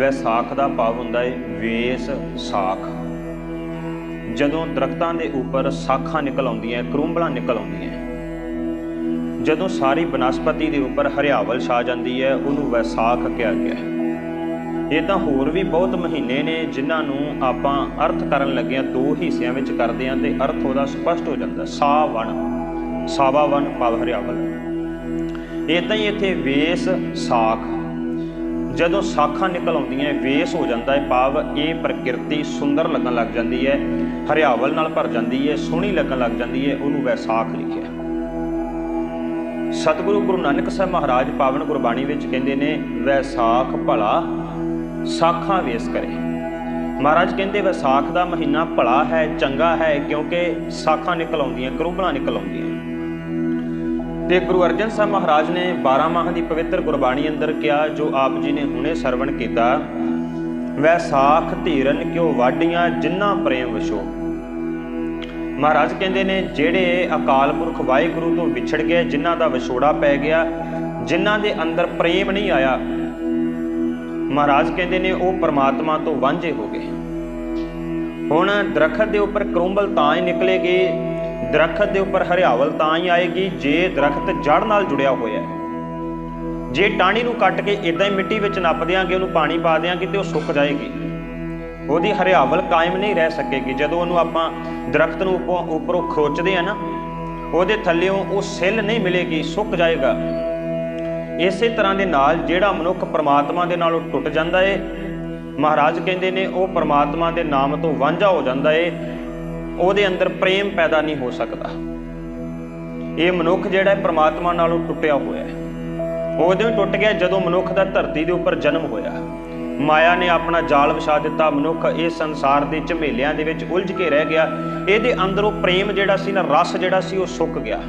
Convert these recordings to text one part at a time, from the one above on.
ਵੈਸਾਖ ਦਾ ਭਾਵ ਹੁੰਦਾ ਹੈ ਵੇਸ ਸਾਖ। ਜਦੋਂ ਦਰਖਤਾਂ ਦੇ ਉੱਪਰ ਸਾਖਾਂ ਨਿਕਲ ਆਉਂਦੀਆਂ ਕਰੂੰਬਲਾਂ ਨਿਕਲ ਆਉਂਦੀਆਂ ਜਦੋਂ ਸਾਰੀ ਬਨਸਪਤੀ ਦੇ ਉੱਪਰ ਹਰਿਆਵਲ ਛਾ ਜਾਂਦੀ ਹੈ ਉਹਨੂੰ ਵੈਸਾਖ ਕਿਹਾ ਗਿਆ ਹੈ ਇਹ ਤਾਂ ਹੋਰ ਵੀ ਬਹੁਤ ਮਹੀਨੇ ਨੇ ਜਿਨ੍ਹਾਂ ਨੂੰ ਆਪਾਂ ਅਰਥ ਕਰਨ ਲੱਗਿਆਂ ਦੋ ਹਿੱਸਿਆਂ ਵਿੱਚ ਕਰਦੇ ਹਾਂ ਤੇ ਅਰਥ ਉਹਦਾ ਸਪਸ਼ਟ ਹੋ ਜਾਂਦਾ ਸਾਵਣ ਸਾਵਾਵਨ ਭਾਵ ਹਰਿਆਵਲ। ਇਹ ਤਾਂ ਹੀ ਇੱਥੇ ਵੇਸ ਸਾਖ ਜਦੋਂ ਸਾਖਾਂ ਨਿਕਲ ਆਉਂਦੀਆਂ ਵੇਸ ਹੋ ਜਾਂਦਾ ਹੈ ਪਾਵ ਇਹ ਪ੍ਰਕਿਰਤੀ ਸੁੰਦਰ ਲੱਗਣ ਲੱਗ ਜਾਂਦੀ ਹੈ, ਹਰਿਆਵਲ ਨਾਲ ਭਰ ਜਾਂਦੀ ਹੈ, ਸੋਹਣੀ ਲੱਗਣ ਲੱਗ ਜਾਂਦੀ ਹੈ, ਉਹਨੂੰ ਵੈਸਾਖ ਲਿਖਿਆ ਸਤਿਗੁਰੂ ਗੁਰੂ ਨਾਨਕ ਸਾਹਿਬ ਮਹਾਰਾਜ ਪਾਵਨ ਗੁਰਬਾਣੀ ਵਿੱਚ ਕਹਿੰਦੇ ਨੇ, ਵੈਸਾਖ ਭਲਾ ਸਾਖਾਂ ਵੇਸ ਕਰੇ। ਮਹਾਰਾਜ ਕਹਿੰਦੇ, ਵਿਸਾਖ ਦਾ ਮਹੀਨਾ ਭਲਾ ਹੈ, ਚੰਗਾ ਹੈ, ਕਿਉਂਕਿ ਸਾਖਾਂ ਨਿਕਲ ਆਉਂਦੀਆਂ ਕਰੂਬਲਾਂ ਨਿਕਲ ਆਉਂਦੀਆਂ। ਤੇ ਗੁਰੂ ਅਰਜਨ ਸਾਹਿਬ ਮਹਾਰਾਜ ਨੇ 12 ਮਾਹ ਦੀ ਪਵਿੱਤਰ ਗੁਰਬਾਣੀ ਅੰਦਰ ਕਿਹਾ, ਜੋ ਆਪ ਜੀ ਨੇ ਹੁਣੇ ਸਰਵਣ ਕੀਤਾ ਵੈਸਾਖ ਧੀਰਨ ਕਿਉ ਵਾਡੀਆਂ ਜਿਨ੍ਹਾਂ ਪ੍ਰੇਮ ਵਿਸ਼ੋ। ਮਹਾਰਾਜ ਕਹਿੰਦੇ ਨੇ, ਜਿਹੜੇ ਅਕਾਲ ਪੁਰਖ ਵਾਹਿਗੁਰੂ ਤੋਂ ਵਿਛੜ ਗਏ, ਜਿਨ੍ਹਾਂ ਦਾ ਵਿਛੋੜਾ ਪੈ ਗਿਆ, ਜਿਨ੍ਹਾਂ ਦੇ ਅੰਦਰ ਪ੍ਰੇਮ ਨਹੀਂ ਆਇਆ, ਮਹਾਰਾਜ ਕਹਿੰਦੇ ਨੇ, ਉਹ ਪਰਮਾਤਮਾ ਤੋਂ ਵਾਂਝੇ ਹੋ ਗਏ। ਹੁਣ ਦਰਖਤ ਦੇ ਉੱਪਰ ਕਰੂੰਬਲ ਤਾਂ ਹੀ ਨਿਕਲੇਗੀ ਦਰਖਤ ਦੇ ਉੱਪਰ ਹਰਿਆਵਲ ਤਾਂ ਹੀ ਆਏਗੀ ਜੇ ਦਰਖਤ ਜੜ ਨਾਲ ਜੁੜਿਆ ਹੋਇਆ ਹੈ। ਜੇ ਟਾਹਣੀ ਨੂੰ ਕੱਟ ਕੇ ਇਦਾਂ ਹੀ ਮਿੱਟੀ ਵਿੱਚ ਨੱਪ ਦਿਆਂਗੇ, ਉਹਨੂੰ ਪਾਣੀ ਪਾ ਦਿਆਂਗੇ ਤੇ ਉਹ ਸੁੱਕ ਜਾਏਗੀ। ਉਹਦੀ ਹਰਿਆਵਲ ਕਾਇਮ ਨਹੀਂ ਰਹਿ ਸਕੇਗੀ। ਜਦੋਂ ਉਹਨੂੰ ਆਪਾਂ ਦਰਖਤ ਨੂੰ ਉੱਪਰੋਂ ਉੱਪਰੋਂ ਖੋਚਦੇ ਆ ਨਾ, ਉਹਦੇ ਥੱਲੇੋਂ ਉਹ ਸਿੱਲ ਨਹੀਂ ਮਿਲੇਗੀ, ਸੁੱਕ ਜਾਏਗਾ। ਇਸੇ ਤਰ੍ਹਾਂ ਦੇ ਨਾਲ ਜਿਹੜਾ ਮਨੁੱਖ ਪਰਮਾਤਮਾ ਦੇ ਨਾਲੋਂ ਟੁੱਟ ਜਾਂਦਾ ਏ, ਮਹਾਰਾਜ ਕਹਿੰਦੇ ਨੇ ਉਹ ਪਰਮਾਤਮਾ ਦੇ ਨਾਮ ਤੋਂ ਵਾਂਝਾ ਹੋ ਜਾਂਦਾ ਏ ਉਹਦੇ ਅੰਦਰ ਪ੍ਰੇਮ ਪੈਦਾ ਨਹੀਂ ਹੋ ਸਕਦਾ। ਇਹ ਮਨੁੱਖ ਜਿਹੜਾ ਹੈ, ਪ੍ਰਮਾਤਮਾ ਨਾਲੋਂ ਟੁੱਟਿਆ ਹੋਇਆ ਹੈ। ਉਹਦੇ ਵੀ ਟੁੱਟ ਗਿਆ ਜਦੋਂ ਮਨੁੱਖ ਦਾ ਧਰਤੀ ਦੇ ਉੱਪਰ ਜਨਮ ਹੋਇਆ। ਮਾਇਆ ਨੇ ਆਪਣਾ ਜਾਲ ਵਿਛਾ ਦਿੱਤਾ, ਮਨੁੱਖ ਇਸ ਸੰਸਾਰ ਦੇ ਝਮੇਲਿਆਂ ਦੇ ਵਿੱਚ ਉਲਝ ਕੇ ਰਹਿ ਗਿਆ। ਇਹਦੇ ਅੰਦਰੋਂ ਪ੍ਰੇਮ ਜਿਹੜਾ ਸੀ ਨਾ, ਰਸ ਜਿਹੜਾ ਸੀ, ਉਹ ਸੁੱਕ ਗਿਆ।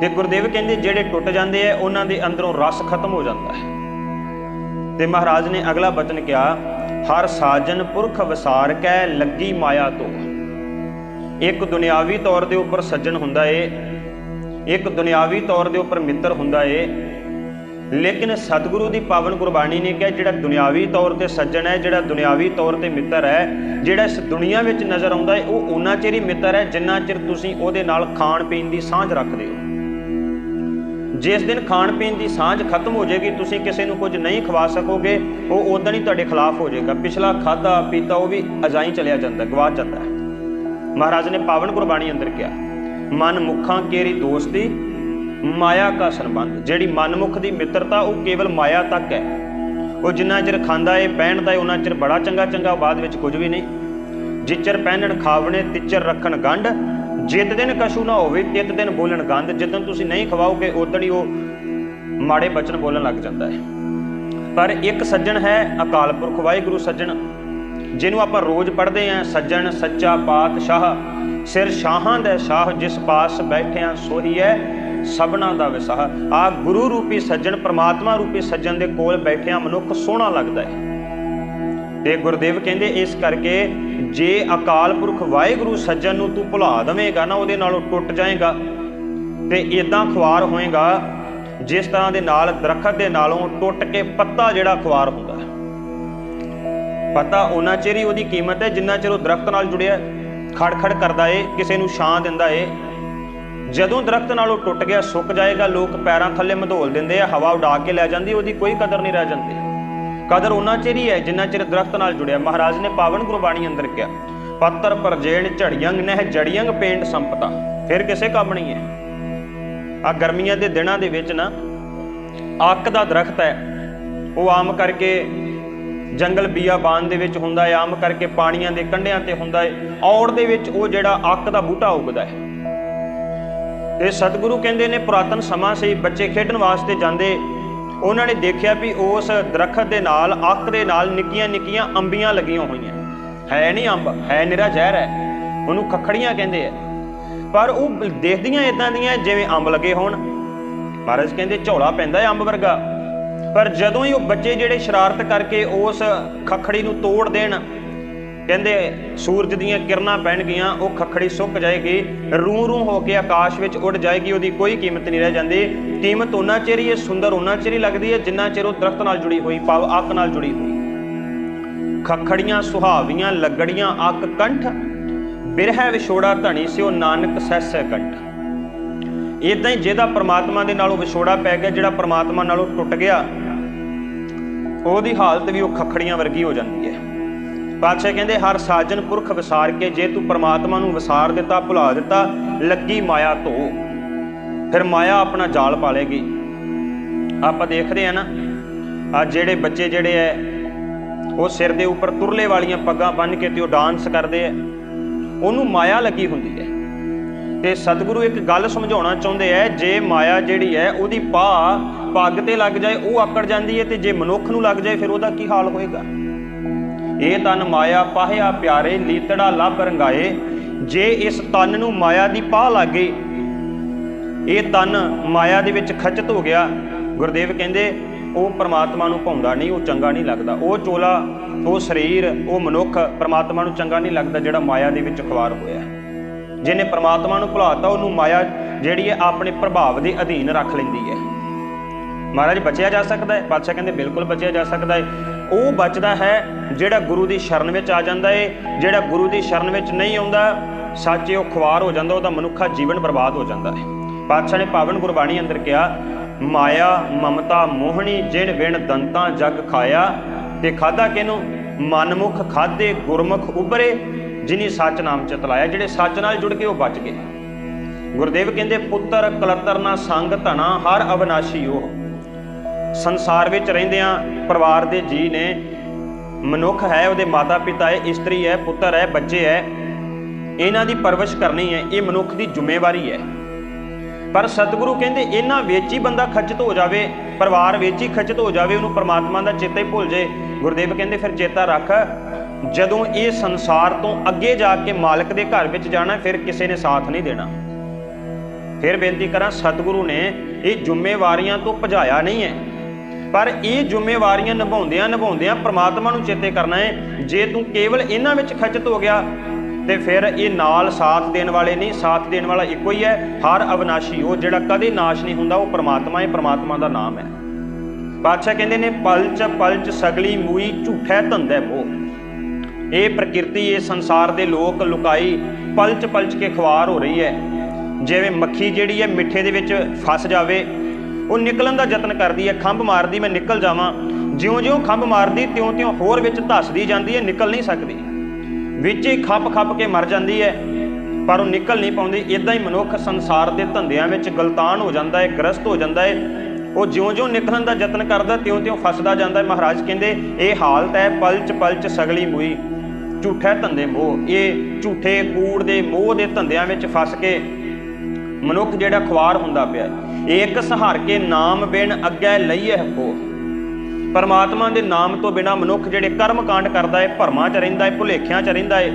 ਤੇ ਗੁਰਦੇਵ ਕਹਿੰਦੇ, ਜਿਹੜੇ ਟੁੱਟ ਜਾਂਦੇ ਆ, ਉਹਨਾਂ ਦੇ ਅੰਦਰੋਂ ਰਸ ਖਤਮ ਹੋ ਜਾਂਦਾ ਹੈ। ਤੇ ਮਹਾਰਾਜ ਨੇ ਅਗਲਾ ਬਚਨ ਕਿਹਾ, ਹਰ ਸਾਜਨ ਪੁਰਖ ਵਿਸਾਰ ਕੈ, ਲੱਗੀ ਮਾਇਆ ਤੋਂ। ਇੱਕ ਦੁਨਿਆਵੀ ਤੌਰ ਦੇ ਉੱਪਰ ਸੱਜਣ ਹੁੰਦਾ ਏ, ਇੱਕ ਦੁਨਿਆਵੀ ਤੌਰ ਦੇ ਉੱਪਰ ਮਿੱਤਰ ਹੁੰਦਾ ਏ। ਲੇਕਿਨ ਸਤਿਗੁਰੂ ਦੀ ਪਾਵਨ ਗੁਰਬਾਣੀ ਨੇ ਕਿਹਾ ਜਿਹੜਾ ਦੁਨਿਆਵੀ ਤੌਰ ਤੇ ਸੱਜਣ ਹੈ, ਜਿਹੜਾ ਦੁਨਿਆਵੀ ਤੌਰ ਤੇ ਮਿੱਤਰ ਹੈ, ਜਿਹੜਾ ਇਸ ਦੁਨੀਆ ਵਿੱਚ ਨਜ਼ਰ ਆਉਂਦਾ ਹੈ ਉਹ ਉਹਨਾਂ ਚਿਰ ਹੀ ਮਿੱਤਰ ਹੈ ਜਿੰਨਾ ਚਿਰ ਤੁਸੀਂ ਉਹਦੇ ਨਾਲ ਖਾਣ ਪੀਣ ਦੀ ਸਾਂਝ ਰੱਖਦੇ ਹੋ। ਜਿਸ ਦਿਨ ਖਾਣ ਪੀਣ ਦੀ ਸਾਂਝ ਖਤਮ ਹੋ ਜਾਏਗੀ, ਤੁਸੀਂ ਕਿਸੇ ਨੂੰ ਕੁਝ ਨਹੀਂ ਖਵਾ ਸਕੋਗੇ, ਉਹ ਉਦੋਂ ਹੀ ਤੁਹਾਡੇ ਖਿਲਾਫ ਹੋ ਜਾਏਗਾ। ਪਿਛਲਾ ਖਾਦਾ ਪੀਤਾ, ਉਹ ਵੀ ਅਜਾਈ ਚਲਿਆ ਜਾਂਦਾ ਗਵਾਚ ਜਾਂਦਾ ਹੈ। ਮਹਾਰਾਜ ਨੇ ਪਾਵਨ ਗੁਰਬਾਣੀ ਅੰਦਰ ਕਿਹਾ, ਮਨ ਮੁਖਾਂ ਕੇਰੀ ਦੋਸਤੀ ਮਾਇਆ ਕਾ ਸੰਬੰਧ, ਜਿਹੜੀ ਮਨਮੁਖ ਦੀ ਮਿੱਤਰਤਾ ਉਹ ਕੇਵਲ ਮਾਇਆ ਤੱਕ ਹੈ। ਉਹ ਜਿੰਨਾ ਚਿਰ ਖਾਂਦਾ ਏ ਪਹਿਨਦਾ ਏ, ਉਹਨਾਂ ਚਿਰ ਬੜਾ ਚੰਗਾ ਚੰਗਾ ਬਾਅਦ ਵਿੱਚ ਕੁਝ ਵੀ ਨਹੀਂ। ਜਿਚਰ ਪਹਿਨਣ ਖਾਵਣੇ ਤਿਚਰ ਰੱਖਣ ਗੰਢ, ਜਿਤ ਦਿਨ ਕਸ਼ੂ ਨਾ ਹੋਵੇ, ਤਿਤ ਦਿਨ ਬੋਲਣ ਗੰਧ ਜਦੋਂ ਤੁਸੀਂ ਨਹੀਂ ਖਵਾਓਗੇ ਉਦੋਂ ਹੀ ਉਹ ਮਾੜੇ ਬਚਨ ਬੋਲਣ ਲੱਗ ਜਾਂਦਾ ਹੈ ਪਰ ਇੱਕ ਸੱਜਣ ਹੈ ਅਕਾਲ ਪੁਰਖ, ਵਾਹਿਗੁਰੂ ਸੱਜਣ। ਜਿਹਨੂੰ ਆਪਾਂ ਰੋਜ਼ ਪੜ੍ਹਦੇ ਆਂ ਸੱਜਣ, ਸੱਚਾ ਪਾਤਸ਼ਾਹ ਸਿਰ ਸ਼ਾਹਾਂ ਦਾ ਸ਼ਾਹ ਜਿਸ ਪਾਸ ਬੈਠਿਆਂ, ਸੋਹੀ ਹੈ ਸਭਨਾ ਦਾ ਵਿਸਾਹ। ਆ ਗੁਰੂ ਰੂਪੀ ਸੱਜਣ, ਪ੍ਰਮਾਤਮਾ ਰੂਪੀ ਸੱਜਣ ਦੇ ਕੋਲ ਬੈਠਿਆਂ ਮਨੁੱਖ ਸੋਹਣਾ ਲੱਗਦਾ ਹੈ ਤੇ ਗੁਰਦੇਵ ਕਹਿੰਦੇ, ਇਸ ਕਰਕੇ ਜੇ ਅਕਾਲ ਪੁਰਖ ਵਾਹਿਗੁਰੂ ਸੱਜਣ ਨੂੰ ਤੂੰ ਭੁਲਾ ਦਵੇਂਗਾ ਨਾ, ਉਹਦੇ ਨਾਲੋਂ ਟੁੱਟ ਜਾਏਗਾ ਤੇ ਇਦਾਂ ਖੁਆਰ ਹੋਏਗਾ, ਜਿਸ ਤਰ੍ਹਾਂ ਦੇ ਨਾਲ ਦਰਖਤ ਦੇ ਨਾਲੋਂ ਟੁੱਟ ਕੇ ਪੱਤਾ ਜਿਹੜਾ ਖੁਆਰ ਹੁੰਦਾ। ਪਤਾ ਉਹਨਾਂ ਚਿਰ ਹੀ ਉਹਦੀ ਕੀਮਤ ਹੈ, ਜਿੰਨਾ ਚਿਰ ਉਹ ਦਰਖਤ ਨਾਲ ਜੁੜਿਆ ਖੜ ਕਰਦਾ ਏ, ਕਿਸੇ ਨੂੰ ਛਾਂ ਦਿੰਦਾ ਏ। ਜਦੋਂ ਦਰਖਤ ਉਹ ਟੁੱਟ ਗਿਆ, ਸੁੱਕ ਜਾਏਗਾ, ਲੋਕ ਪੈਰਾਂ ਥੱਲੇ ਮਧੋਲ ਦਿੰਦੇ ਆ, ਹਵਾ ਉਡਾ ਕੇ ਲੈ ਜਾਂਦੀ, ਉਹਦੀ ਕੋਈ ਕਦਰ ਨਹੀਂ ਰਹਿ ਜਾਂਦੀ। ਕਦਰ ਉਹਨਾਂ ਚਿਰ ਹੀ ਹੈ, ਜਿੰਨਾ ਚਿਰ ਦਰਖਤ ਨਾਲ ਜੁੜਿਆ। ਮਹਾਰਾਜ ਨੇ ਪਾਵਨ ਗੁਰਬਾਣੀ ਅੰਦਰ ਕਿਹਾ, ਪੱਤਰ ਪਰਜੇਣ ਝੜੀਆਂ ਨਹਿ ਜੜੀਆਂ ਪੇਂਟ ਸੰਪਤਾ। ਫਿਰ ਕਿਸੇ ਕੰਮ ਨਹੀਂ ਹੈ। ਆ ਗਰਮੀਆਂ ਦੇ ਦਿਨਾਂ ਦੇ ਵਿੱਚ ਨਾ, ਅੱਕ ਦਾ ਦਰਖਤ ਹੈ, ਉਹ ਆਮ ਕਰਕੇ ਜੰਗਲ ਬੀਆਬਾਨ ਦੇ ਵਿੱਚ ਹੁੰਦਾ ਹੈ, ਆਮ ਕਰਕੇ ਪਾਣੀਆਂ ਦੇ ਕੰਢਿਆਂ ਤੇ ਹੁੰਦਾ ਹੈ। ਔੜ ਦੇ ਵਿੱਚ ਉਹ ਜਿਹੜਾ ਅੱਕ ਦਾ ਬੂਟਾ ਉੱਗਦਾ ਹੈ। ਤੇ ਸਤਿਗੁਰੂ ਕਹਿੰਦੇ ਨੇ, ਪੁਰਾਤਨ ਸਮਾਂ ਸੇ, ਬੱਚੇ ਖੇਡਣ ਵਾਸਤੇ ਜਾਂਦੇ। ਉਹਨਾਂ ਨੇ ਦੇਖਿਆ ਵੀ ਉਸ ਦਰਖਤ ਦੇ ਨਾਲ, ਅੱਕ ਦੇ ਨਾਲ ਨਿੱਕੀਆਂ ਨਿੱਕੀਆਂ ਅੰਬੀਆਂ ਲੱਗੀਆਂ ਹੋਈਆਂ। ਹੈ ਨਹੀਂ ਅੰਬ, ਹੈ ਨਿਰਾ ਜ਼ਹਿਰ ਹੈ। ਉਹਨੂੰ ਖਖੜੀਆਂ ਕਹਿੰਦੇ ਆ। ਪਰ ਉਹ ਦੇਖਦੀਆਂ ਇਦਾਂ ਦੀਆਂ, ਜਿਵੇਂ ਅੰਬ ਲੱਗੇ ਹੋਣ। ਮਹਾਰਾਜ ਕਹਿੰਦੇ, ਝੋਲਾ ਪੈਂਦਾ ਹੈ ਅੰਬ ਵਰਗਾ। ਪਰ ਜਦੋਂ ਹੀ ਉਹ ਬੱਚੇ ਜਿਹੜੇ ਸ਼ਰਾਰਤ ਕਰਕੇ ਉਸ ਖਖੜੀ ਨੂੰ ਤੋੜ ਦੇਣ, ਕਹਿੰਦੇ ਸੂਰਜ ਦੀਆਂ ਕਿਰਨਾਂ ਪੈਣਗੀਆਂ ਉਹ ਖੱਖੜੀ ਸੁੱਕ ਜਾਏਗੀ ਰੂ ਰੂ ਹੋ ਕੇ ਆਕਾਸ਼ ਵਿੱਚ ਉੱਡ ਜਾਏਗੀ, ਉਹਦੀ ਕੋਈ ਕੀਮਤ ਨਹੀਂ ਰਹਿ ਜਾਂਦੀ। ਕੀਮਤ ਉਹਨਾਂ ਚਿਰ ਹੀ ਇਹ ਸੁੰਦਰ ਉਹਨਾਂ ਚਿਰ ਹੀ ਲੱਗਦੀ ਹੈ, ਜਿੰਨਾ ਚਿਰ ਉਹ ਦਰਖਤ ਨਾਲ ਜੁੜੀ ਹੋਈ, ਭਾਵ ਅੱਕ ਨਾਲ ਜੁੜੀ ਹੋਈ। ਖੱਖੜੀਆਂ, ਸੁਹਾਵੀਆਂ, ਲੱਗੜੀਆਂ ਅੱਕ ਕੰਠ, ਬਿਰਹਿ ਵਿਛੋੜਾ ਧਣੀ ਸਿਓ ਨਾਨਕ ਸਹਿਸੈ ਕੰਠ। ਇਦਾਂ ਹੀ ਜਿਹਦਾ ਪ੍ਰਮਾਤਮਾ ਦੇ ਨਾਲੋਂ ਵਿਛੋੜਾ ਪੈ ਗਿਆ, ਜਿਹੜਾ ਪ੍ਰਮਾਤਮਾ ਨਾਲੋਂ ਟੁੱਟ ਗਿਆ ਉਹਦੀ ਹਾਲਤ ਵੀ ਉਹ ਖੱਖੜੀਆਂ ਵਰਗੀ ਹੋ ਜਾਂਦੀ ਹੈ। ਪਾਤਸ਼ਾਹ ਕਹਿੰਦੇ, ਹਰ ਸਾਜਨ ਪੁਰਖ ਵਿਸਾਰ ਕੇ ਜੇ ਤੂੰ ਪ੍ਰਮਾਤਮਾ ਨੂੰ ਵਿਸਾਰ ਦਿੱਤਾ, ਭੁਲਾ ਦਿੱਤਾ, ਲੱਗੀ ਮਾਇਆ ਧੋ। ਫਿਰ ਮਾਇਆ ਆਪਣਾ ਜਾਲ ਪਾਲੇਗੀ। ਆਪਾਂ ਦੇਖਦੇ ਆ ਨਾ ਆ ਜਿਹੜੇ ਬੱਚੇ ਜਿਹੜੇ ਐ, ਉਹ ਸਿਰ ਦੇ ਉੱਪਰ ਤੁਰਲੇ ਵਾਲੀਆਂ ਪੱਗਾਂ ਬੰਨ੍ਹ ਕੇ ਤੇ ਉਹ ਡਾਂਸ ਕਰਦੇ ਐ। ਉਹਨੂੰ ਮਾਇਆ ਲੱਗੀ ਹੁੰਦੀ ਹੈ ਤੇ ਸਤਿਗੁਰੂ ਇੱਕ ਗੱਲ ਸਮਝਾਉਣਾ ਚਾਹੁੰਦੇ ਐ ਜੇ ਮਾਇਆ ਜਿਹੜੀ ਹੈ ਉਹਦੀ ਪਾ ਪੱਗ ਤੇ ਲੱਗ ਜਾਏ, ਉਹ ਆਕੜ ਜਾਂਦੀ ਹੈ ਤੇ ਜੇ ਮਨੁੱਖ ਨੂੰ ਲੱਗ ਜਾਏ, ਫਿਰ ਉਹਦਾ ਕੀ ਹਾਲ ਹੋਏਗਾ? ਇਹ ਤਨ ਮਾਇਆ ਪਾਹਿਆ ਪਿਆਰੇ, ਲੀਤੜਾ ਲੱਭ ਰੰਗਾਏ। ਜੇ ਇਸ ਤਨ ਨੂੰ ਮਾਇਆ ਦੀ ਪਾਹ ਲੱਗ ਗਈ ਇਹ ਤਨ ਮਾਇਆ ਦੇ ਵਿੱਚ ਖਚਤ ਹੋ ਗਿਆ। ਗੁਰਦੇਵ ਕਹਿੰਦੇ, ਉਹ ਪ੍ਰਮਾਤਮਾ ਨੂੰ ਭਾਉਂਦਾ ਨਹੀਂ, ਉਹ ਚੰਗਾ ਨਹੀਂ ਲੱਗਦਾ। ਉਹ ਚੋਲਾ, ਉਹ ਸਰੀਰ, ਉਹ ਮਨੁੱਖ, ਪ੍ਰਮਾਤਮਾ ਨੂੰ ਚੰਗਾ ਨਹੀਂ ਲੱਗਦਾ ਜਿਹੜਾ ਮਾਇਆ ਦੇ ਵਿੱਚ ਖਵਾਰ ਹੋਇਆ। ਜਿਹਨੇ ਪ੍ਰਮਾਤਮਾ ਨੂੰ ਭੁਲਾਤਾ, ਉਹਨੂੰ ਮਾਇਆ ਜਿਹੜੀ ਹੈ ਆਪਣੇ ਪ੍ਰਭਾਵ ਦੇ ਅਧੀਨ ਰੱਖ ਲੈਂਦੀ ਹੈ। ਮਹਾਰਾਜ, ਬਚਿਆ ਜਾ ਸਕਦਾ ਹੈ? ਪਾਤਸ਼ਾਹ ਕਹਿੰਦੇ, ਬਿਲਕੁਲ ਬਚਿਆ ਜਾ ਸਕਦਾ ਹੈ। ਉਹ ਬਚਦਾ ਹੈ ਜਿਹੜਾ ਗੁਰੂ ਦੀ ਸ਼ਰਨ ਵਿੱਚ ਆ ਜਾਂਦਾ ਹੈ ਜਿਹੜਾ ਗੁਰੂ ਦੀ ਸ਼ਰਨ ਵਿੱਚ ਨਹੀਂ ਆਉਂਦਾ, ਸੱਚੇ ਉਹ ਖੁਆਰ ਹੋ ਜਾਂਦਾ, ਉਹਦਾ ਮਨੁੱਖਾ ਜੀਵਨ ਬਰਬਾਦ ਹੋ ਜਾਂਦਾ ਹੈ। ਪਾਤਸ਼ਾਹ ਨੇ ਪਾਵਨ ਗੁਰਬਾਣੀ ਅੰਦਰ ਕਿਹਾ, ਮਾਇਆ, ਮਮਤਾ, ਮੋਹਣੀ ਜਿਣ ਵਿਣ ਦੰਤਾਂ ਜਗ ਖਾਇਆ, ਤੇ ਖਾਦਾ ਕਿਨੂੰ ਮਨਮੁਖ ਖਾਦੇ ਗੁਰਮੁਖ ਉਬਰੇ ਜਿਨੀ ਸੱਚ ਨਾਮ ਚ ਤਲਾਇਆ, ਜਿਹੜੇ ਸੱਚ ਨਾਲ ਜੁੜ ਕੇ ਉਹ ਬਚ ਗਏ। ਗੁਰਦੇਵ ਕਹਿੰਦੇ, ਪੁੱਤਰ ਕਲਤਰ ਨਾ ਸੰਗ ਧਣਾ, ਹਰ ਅਵਨਾਸ਼ੀ ਉਹ। ਸੰਸਾਰ ਵਿੱਚ ਰਹਿੰਦਿਆਂ ਪਰਿਵਾਰ ਦੇ ਜੀ ਨੇ। ਮਨੁੱਖ ਹੈ, ਉਹਦੇ ਮਾਤਾ ਪਿਤਾ ਹੈ, ਇਸਤਰੀ ਹੈ, ਪੁੱਤਰ ਹੈ, ਬੱਚੇ ਹੈ। ਇਹਨਾਂ ਦੀ ਪਰਵਰਿਸ਼ ਕਰਨੀ ਹੈ, ਇਹ ਮਨੁੱਖ ਦੀ ਜ਼ਿੰਮੇਵਾਰੀ ਹੈ। ਪਰ ਸਤਿਗੁਰੂ ਕਹਿੰਦੇ, ਇਹਨਾਂ ਵਿੱਚ ਹੀ ਬੰਦਾ ਖਚਿਤ ਹੋ ਜਾਵੇ, ਪਰਿਵਾਰ ਵਿੱਚ ਹੀ ਖਚਿਤ ਹੋ ਜਾਵੇ, ਉਹਨੂੰ ਪਰਮਾਤਮਾ ਦਾ ਚੇਤਾ ਹੀ ਭੁੱਲ ਜੇ ਗੁਰਦੇਵ ਕਹਿੰਦੇ, ਫਿਰ ਚੇਤਾ ਰੱਖ ਜਦੋਂ ਇਹ ਸੰਸਾਰ ਤੋਂ ਅੱਗੇ ਜਾ ਕੇ ਮਾਲਕ ਦੇ ਘਰ ਵਿੱਚ ਜਾਣਾ, ਫਿਰ ਕਿਸੇ ਨੇ ਸਾਥ ਨਹੀਂ ਦੇਣਾ। ਫਿਰ ਬੇਨਤੀ ਕਰਾਂ, ਸਤਿਗੁਰੂ ਨੇ ਇਹ ਜ਼ਿੰਮੇਵਾਰੀਆਂ ਤੋਂ ਭਜਾਇਆ ਨਹੀਂ ਹੈ। ਪਰ ਇਹ ਜ਼ਿੰਮੇਵਾਰੀਆਂ ਨਿਭਾਉਂਦਿਆਂ ਨਿਭਾਉਂਦਿਆਂ ਪ੍ਰਮਾਤਮਾ ਨੂੰ ਚੇਤੇ ਕਰਨਾ ਹੈ, ਜੇ ਤੂੰ ਕੇਵਲ ਇਹਨਾਂ ਵਿੱਚ ਖਚਿਤ ਹੋ ਗਿਆ, ਤੇ ਫਿਰ ਇਹ ਨਾਲ ਸਾਥ ਦੇਣ ਵਾਲੇ ਨਹੀਂ, ਸਾਥ ਦੇਣ ਵਾਲਾ ਇੱਕੋ ਹੀ ਹੈ। ਹਰ ਅਵਨਾਸ਼ੀ, ਉਹ ਜਿਹੜਾ ਕਦੇ ਨਾਸ਼ ਨਹੀਂ ਹੁੰਦਾ, ਉਹ ਪ੍ਰਮਾਤਮਾ ਹੈ ਪ੍ਰਮਾਤਮਾ ਦਾ ਨਾਮ ਹੈ। ਪਾਤਸ਼ਾਹ ਕਹਿੰਦੇ ਨੇ, ਪਲਚ ਪਲਚ ਸਗਲੀ ਮੂਈ ਝੂਠੈ ਧੰਦੇ ਮੋਹ। ਇਹ ਪ੍ਰਕਿਰਤੀ ਇਹ ਸੰਸਾਰ ਦੇ ਲੋਕ ਲੁਕਾਈ ਪਲਚ ਪਲਚ ਕੇ ਖਵਾਰ ਹੋ ਰਹੀ ਹੈ। ਜਿਵੇਂ ਮੱਖੀ ਜਿਹੜੀ ਹੈ ਮਿੱਠੇ ਦੇ ਵਿੱਚ ਫਸ ਜਾਵੇ, ਉਹ ਨਿਕਲਣ ਦਾ ਯਤਨ ਕਰਦੀ ਹੈ। ਖੰਭ ਮਾਰਦੀ ਮੈਂ ਨਿਕਲ ਜਾਵਾਂ। ਜਿਉਂ-ਜਿਉਂ ਖੰਭ ਮਾਰਦੀ, ਤਿਉਂ-ਤਿਉਂ ਹੋਰ ਵਿੱਚ ਧੱਸਦੀ ਜਾਂਦੀ ਹੈ, ਨਿਕਲ ਨਹੀਂ ਸਕਦੀ। ਵਿੱਚ ਹੀ ਖੱਪ-ਖੱਪ ਕੇ ਮਰ ਜਾਂਦੀ ਹੈ, ਪਰ ਉਹ ਨਿਕਲ ਨਹੀਂ ਪਾਉਂਦੀ। ਇਦਾਂ ਹੀ ਮਨੁੱਖ ਸੰਸਾਰ ਦੇ ਧੰਦਿਆਂ ਵਿੱਚ ਗਲਤਾਨ ਹੋ ਜਾਂਦਾ ਹੈ, ਗ੍ਰਸਤ ਹੋ ਜਾਂਦਾ ਹੈ। ਉਹ ਜਿਉਂ-ਜਿਉਂ ਨਿਕਲਣ ਦਾ ਯਤਨ ਕਰਦਾ, ਤਿਉਂ-ਤਿਉਂ ਫਸਦਾ ਜਾਂਦਾ ਹੈ। ਮਹਾਰਾਜ ਕਹਿੰਦੇ, ਇਹ ਹਾਲਤ ਹੈ ਪਲਚ ਪਲਚ ਸਗਲੀ ਮੂਈ। ਝੂਠੇ ਧੰਦੇ ਮੋਹ, ਇਹ ਝੂਠੇ ਕੂੜ ਦੇ ਮੋਹ ਦੇ ਧੰਦਿਆਂ ਵਿੱਚ ਫਸ ਕੇ ਮਨੁੱਖ ਜਿਹੜਾ ਖੁਆਰ ਹੁੰਦਾ ਪਿਆ ਏਕ ਸਹਾਰ ਕੇ ਨਾਮ ਬਿਨ ਅੱਗੇ ਲਈਏ ਕੋ ਪਰਮਾਤਮਾ ਦੇ ਨਾਮ ਤੋਂ ਬਿਨਾ ਮਨੁੱਖ ਜਿਹੜੇ ਕਰਮ ਕਾਂਡ ਕਰਦਾ ਏ ਭਰਮਾਂ 'ਚ ਰਹਿੰਦਾ ਹੈ, ਭੁਲੇਖਿਆਂ 'ਚ ਰਹਿੰਦਾ ਏ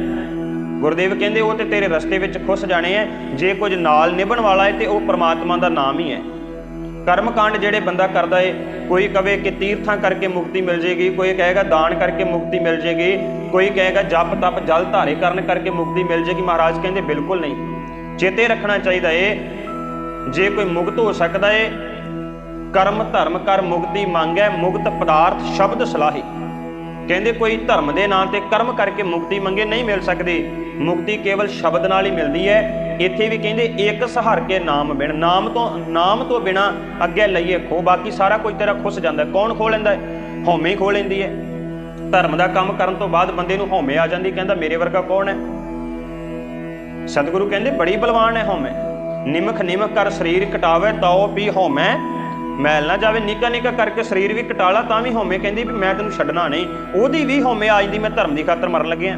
ਗੁਰਦੇਵ ਕਹਿੰਦੇ ਉਹ ਤੇ ਤੇਰੇ ਰਸਤੇ ਵਿੱਚ ਖੁੱਸ ਜਾਣੇ ਹੈ, ਜੇ ਕੁਝ ਨਾਲ ਨਿਭਣ ਵਾਲਾ ਹੈ ਤੇ ਉਹ ਪਰਮਾਤਮਾ ਦਾ ਨਾਮ ਹੀ ਹੈ। ਕਰਮ ਕਾਂਡ ਜਿਹੜੇ ਬੰਦਾ ਕਰਦਾ ਏ, ਕੋਈ ਕਵੇ ਕਿ ਤੀਰਥਾਂ ਕਰਕੇ ਮੁਕਤੀ ਮਿਲ ਜੇਗੀ, ਕੋਈ ਕਹੇਗਾ ਦਾਨ ਕਰਕੇ ਮੁਕਤੀ ਮਿਲ ਜੇਗੀ, ਕੋਈ ਕਹੇਗਾ ਜਪ ਤਪ ਜਲ ਧਾਰੇ ਕਰਨ ਕਰਕੇ ਮੁਕਤੀ ਮਿਲ ਜੇਗੀ, ਮਹਾਰਾਜ ਕਹਿੰਦੇ ਬਿਲਕੁਲ ਨਹੀਂ। ਚੇਤੇ ਰੱਖਣਾ ਚਾਹੀਦਾ ਏ, ਜੇ ਕੋਈ ਮੁਕਤ ਹੋ ਸਕਦਾ ਏ, ਕਰਮ ਧਰਮ ਕਰ ਮੁਕਤੀ ਮੰਗੈ, ਮੁਕਤ ਪਦਾਰਥ ਸ਼ਬਦ ਸਲਾਹੀ। ਕਹਿੰਦੇ ਕੋਈ ਧਰਮ ਦੇ ਨਾਂ ਤੇ ਕਰਮ ਕਰਕੇ ਮੁਕਤੀ ਮੰਗੇ ਨਹੀਂ ਮਿਲ ਸਕਦੀ, ਮੁਕਤੀ ਕੇਵਲ ਸ਼ਬਦ ਨਾਲ ਹੀ ਮਿਲਦੀ ਹੈ ਇੱਥੇ ਵੀ ਕਹਿੰਦੇ ਇੱਕ ਸਹਾਰ ਕੇ ਨਾਮ ਬਿਨ, ਨਾਮ ਤੋਂ ਨਾਮ ਤੋਂ ਬਿਨਾ ਅੱਗੇ ਲਈਏ ਖੋ ਬਾਕੀ ਸਾਰਾ ਕੁਝ ਤੇਰਾ ਖੁੱਸ ਜਾਂਦਾ। ਕੌਣ ਖੋ ਲੈਂਦਾ ਹੈ? ਹਉਮੈ ਖੋ ਲੈਂਦੀ ਹੈ। ਧਰਮ ਦਾ ਕੰਮ ਕਰਨ ਤੋਂ ਬਾਅਦ ਬੰਦੇ ਨੂੰ ਹਉਮੈ ਆ ਜਾਂਦੀ, ਕਹਿੰਦਾ ਮੇਰੇ ਵਰਗਾ ਕੌਣ ਹੈ? ਸਤਿਗੁਰੂ ਕਹਿੰਦੇ ਬੜੀ ਬਲਵਾਨ ਹੈ ਹਉਮੈ। ਨਿਮਖ ਨਿਮਖ ਕਰ ਸਰੀਰ ਕਟਾਵੇ, ਤਾਓ ਵੀ ਹਉਮੈ। ਮੈਲ ਨਾ ਜਾਵੇ, ਨਿੱਕਾ ਨਿੱਕਾ ਕਰਕੇ ਸਰੀਰ ਵੀ ਕਟਾਲਾ ਤਾਂ ਵੀ ਹਉਮੈ ਕਹਿੰਦੀ ਵੀ ਮੈਂ ਤੈਨੂੰ ਛੱਡਣਾ ਨਹੀਂ। ਉਹਦੀ ਵੀ ਹਉਮੈ ਆ ਜਾਂਦੀ, ਮੈਂ ਧਰਮ ਦੀ ਖਾਤਰ ਮਰਨ ਲੱਗਿਆ।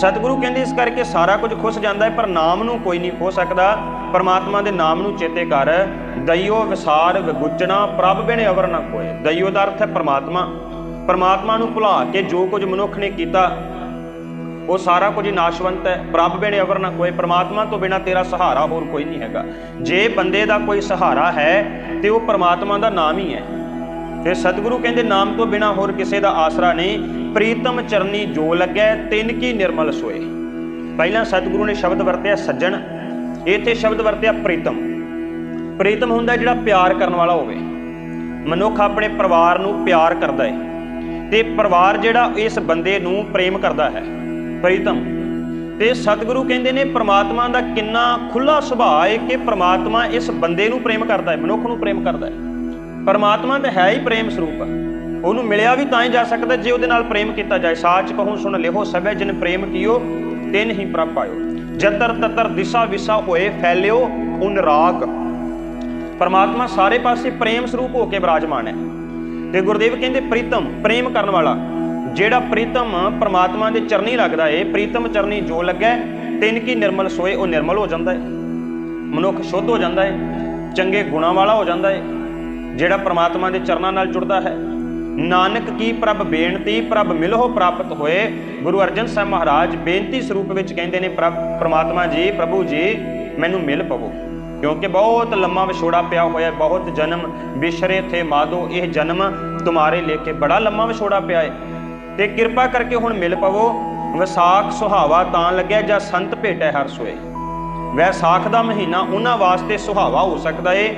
ਸਤਿਗੁਰੂ ਕਹਿੰਦੇ ਇਸ ਕਰਕੇ ਸਾਰਾ ਕੁਝ ਖੁੱਸ ਜਾਂਦਾ ਹੈ, ਪਰ ਨਾਮ ਨੂੰ ਕੋਈ ਨਹੀਂ ਖੋ ਸਕਦਾ। ਪਰਮਾਤਮਾ ਦੇ ਨਾਮ ਨੂੰ ਚੇਤੇ ਕਰ। ਦਈਓ ਵਿਸਾਰ ਵਿਗੁਚਣਾ, ਪ੍ਰਭ ਬਿਨ ਅਵਰ ਨਾ ਕੋਏ ਦਈਓ ਦਾ ਅਰਥ ਹੈ ਪਰਮਾਤਮਾ। ਪਰਮਾਤਮਾ ਨੂੰ ਭੁਲਾ ਕੇ ਜੋ ਕੁਝ ਮਨੁੱਖ ਨੇ ਕੀਤਾ, ਉਹ ਸਾਰਾ ਕੁਝ ਨਾਸ਼ਵੰਤ ਹੈ। ਪ੍ਰਭ ਬਿਨ ਅਵਰ ਨਾ ਕੋਈ ਪਰਮਾਤਮਾ ਤੋਂ ਬਿਨਾ ਤੇਰਾ ਸਹਾਰਾ ਹੋਰ ਕੋਈ ਨਹੀਂ ਹੈਗਾ। ਜੇ ਬੰਦੇ ਦਾ ਕੋਈ ਸਹਾਰਾ ਹੈ, ਤੇ ਉਹ ਪਰਮਾਤਮਾ ਦਾ ਨਾਮ ਹੀ ਹੈ। ਤੇ ਸਤਿਗੁਰੂ ਕਹਿੰਦੇ, ਨਾਮ ਤੋਂ ਬਿਨਾ ਹੋਰ ਕਿਸੇ ਦਾ ਆਸਰਾ ਨਹੀਂ। ਪ੍ਰੀਤਮ ਚਰਨੀ ਜੋ ਲੱਗੈ, ਤਿਨ ਕੀ ਨਿਰਮਲ ਸੋਏ। ਪਹਿਲਾਂ ਸਤਿਗੁਰੂ ਨੇ ਸ਼ਬਦ ਵਰਤਿਆ ਸੱਜਣ ਇੱਥੇ ਸ਼ਬਦ ਵਰਤਿਆ ਪ੍ਰੀਤਮ। ਪ੍ਰੀਤਮ ਹੁੰਦਾ ਜਿਹੜਾ ਪਿਆਰ ਕਰਨ ਵਾਲਾ ਹੋਵੇ। ਮਨੁੱਖ ਆਪਣੇ ਪਰਿਵਾਰ ਨੂੰ ਪਿਆਰ ਕਰਦਾ ਹੈ ਤੇ ਪਰਿਵਾਰ ਜਿਹੜਾ ਇਸ ਬੰਦੇ ਨੂੰ ਪ੍ਰੇਮ ਕਰਦਾ ਹੈ। ਪ੍ਰੀਤਮ। ਤੇ ਸਤਿਗੁਰੂ ਕਹਿੰਦੇ ਨੇ ਪ੍ਰਮਾਤਮਾ ਦਾ ਕਿੰਨਾ ਖੁੱਲਾ ਸੁਭਾਅ ਹੈ ਕਿ ਪ੍ਰਮਾਤਮਾ ਇਸ ਬੰਦੇ ਨੂੰ ਪ੍ਰੇਮ ਕਰਦਾ ਹੈ, ਮਨੁੱਖ ਨੂੰ ਪ੍ਰੇਮ ਕਰਦਾ ਹੈ। ਪਰਮਾਤਮਾ ਤਾਂ ਹੈ ਹੀ ਪ੍ਰੇਮ ਸਰੂਪ। ਉਹਨੂੰ ਮਿਲਿਆ ਵੀ ਤਾਂ ਹੀ ਜਾ ਸਕਦਾ ਜੇ ਉਹਦੇ ਨਾਲ ਪ੍ਰੇਮ ਕੀਤਾ ਜਾਏ। ਸਾਚ ਕਹੂੰ, ਸੁਣ ਲਿਹੋ ਸਭੇ ਜਿਨ ਪ੍ਰੇਮ ਕੀਓ, ਤਿਨ ਹੀ ਪ੍ਰਭ ਪਾਇਓ। ਜਤਰ ਤਤਰ ਦਿਸ਼ਾ ਵਿਸਾ ਹੋਏ ਫੈਲਿਓ, ਉਨ ਰਾਗ ਪਰਮਾਤਮਾ ਸਾਰੇ ਪਾਸੇ ਪ੍ਰੇਮ ਸਰੂਪ ਹੋ ਕੇ ਬਿਰਾਜਮਾਨ ਹੈ। ਤੇ ਗੁਰਦੇਵ ਕਹਿੰਦੇ, ਪ੍ਰੀਤਮ, ਪ੍ਰੇਮ ਕਰਨ ਵਾਲਾ। ਜਿਹੜਾ ਪ੍ਰੀਤਮ ਪਰਮਾਤਮਾ ਦੇ ਚਰਨੀ ਲੱਗਦਾ ਏ, ਪ੍ਰੀਤਮ ਚਰਨੀ ਜੋ ਲੱਗੈ, ਤਿੰਨ ਕੀ ਨਿਰਮਲ ਸੋਏ, ਉਹ ਨਿਰਮਲ ਹੋ ਜਾਂਦਾ ਹੈ ਮਨੁੱਖ ਸ਼ੁੱਧ ਹੋ ਜਾਂਦਾ ਹੈ ਚੰਗੇ ਗੁਣਾਂ ਵਾਲਾ ਹੋ ਜਾਂਦਾ ਏ। ਜਿਹੜਾ ਪਰਮਾਤਮਾ ਦੇ ਚਰਨਾਂ ਨਾਲ ਜੁੜਦਾ ਹੈ ਨਾਨਕ ਕੀ ਪ੍ਰਭ ਬੇਨਤੀ, ਪ੍ਰਭ ਮਿਲੋ ਪ੍ਰਾਪਤ ਹੋਏ। ਗੁਰੂ ਅਰਜਨ ਸਾਹਿਬ ਮਹਾਰਾਜ ਬੇਨਤੀ ਸਰੂਪ ਵਿੱਚ ਕਹਿੰਦੇ ਨੇ, ਪ੍ਰਭ, ਪ੍ਰਮਾਤਮਾ ਜੀ, ਪ੍ਰਭੂ ਜੀ, ਮੈਨੂੰ ਮਿਲ ਪਵੋ। ਕਿਉਂਕਿ ਬਹੁਤ ਲੰਮਾ ਵਿਛੋੜਾ ਪਿਆ ਹੋਇਆ, ਬਹੁਤ ਜਨਮ ਵਿਛਰੇ ਥੇ ਮਾਦੋ ਇਹ ਜਨਮ ਤੁਮਾਰੇ ਕੇ ਬੜਾ ਲੰਮਾ ਵਿਛੋੜਾ ਪਿਆ ਹੈ ਤੇ ਕਿਰਪਾ ਕਰਕੇ ਹੁਣ ਮਿਲ ਪਵੋ। ਵਿਸਾਖ ਸੁਹਾਵਾ ਤਾਂ ਲੱਗਿਆ ਜਾਂ ਸੰਤ ਭੇਟੈ ਹਰ ਸੋਏ। ਵੈਸਾਖ ਦਾ ਮਹੀਨਾ ਉਹਨਾਂ ਵਾਸਤੇ ਸੁਹਾਵਾ ਹੋ ਸਕਦਾ ਏ।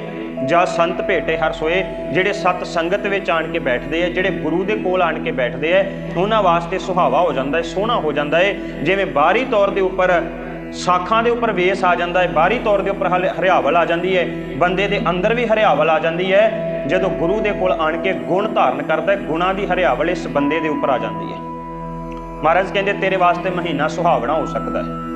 ਜਾਂ ਸੰਤ ਭੇਟੇ ਹਰ ਸੋਏ, ਜਿਹੜੇ ਸਤ ਸੰਗਤ ਵਿੱਚ ਆਣ ਕੇ ਬੈਠਦੇ ਆ, ਜਿਹੜੇ ਗੁਰੂ ਦੇ ਕੋਲ ਆਣ ਕੇ ਬੈਠਦੇ ਆ, ਉਹਨਾਂ ਵਾਸਤੇ ਸੁਹਾਵਾ ਹੋ ਜਾਂਦਾ ਹੈ ਸੋਹਣਾ ਹੋ ਜਾਂਦਾ ਹੈ ਜਿਵੇਂ ਬਾਹਰੀ ਤੌਰ ਦੇ ਉੱਪਰ ਸਾਖਾਂ ਦੇ ਉੱਪਰ ਵੇਸ ਆ ਜਾਂਦਾ ਹੈ ਬਾਹਰੀ ਤੌਰ ਦੇ ਉੱਪਰ ਹਲੇ ਹਰਿਆਵਲ ਆ ਜਾਂਦੀ ਹੈ ਬੰਦੇ ਦੇ ਅੰਦਰ ਵੀ ਹਰਿਆਵਲ ਆ ਜਾਂਦੀ ਹੈ ਜਦੋਂ ਗੁਰੂ ਦੇ ਕੋਲ ਆਣ ਕੇ ਗੁਣ ਧਾਰਨ ਕਰਦਾ ਹੈ ਗੁਣਾਂ ਦੀ ਹਰਿਆਵਲ ਇਸ ਬੰਦੇ ਦੇ ਉੱਪਰ ਆ ਜਾਂਦੀ ਹੈ ਮਹਾਰਾਜ ਕਹਿੰਦੇ, ਤੇਰੇ ਵਾਸਤੇ ਮਹੀਨਾ ਸੁਹਾਵਣਾ ਹੋ ਸਕਦਾ ਹੈ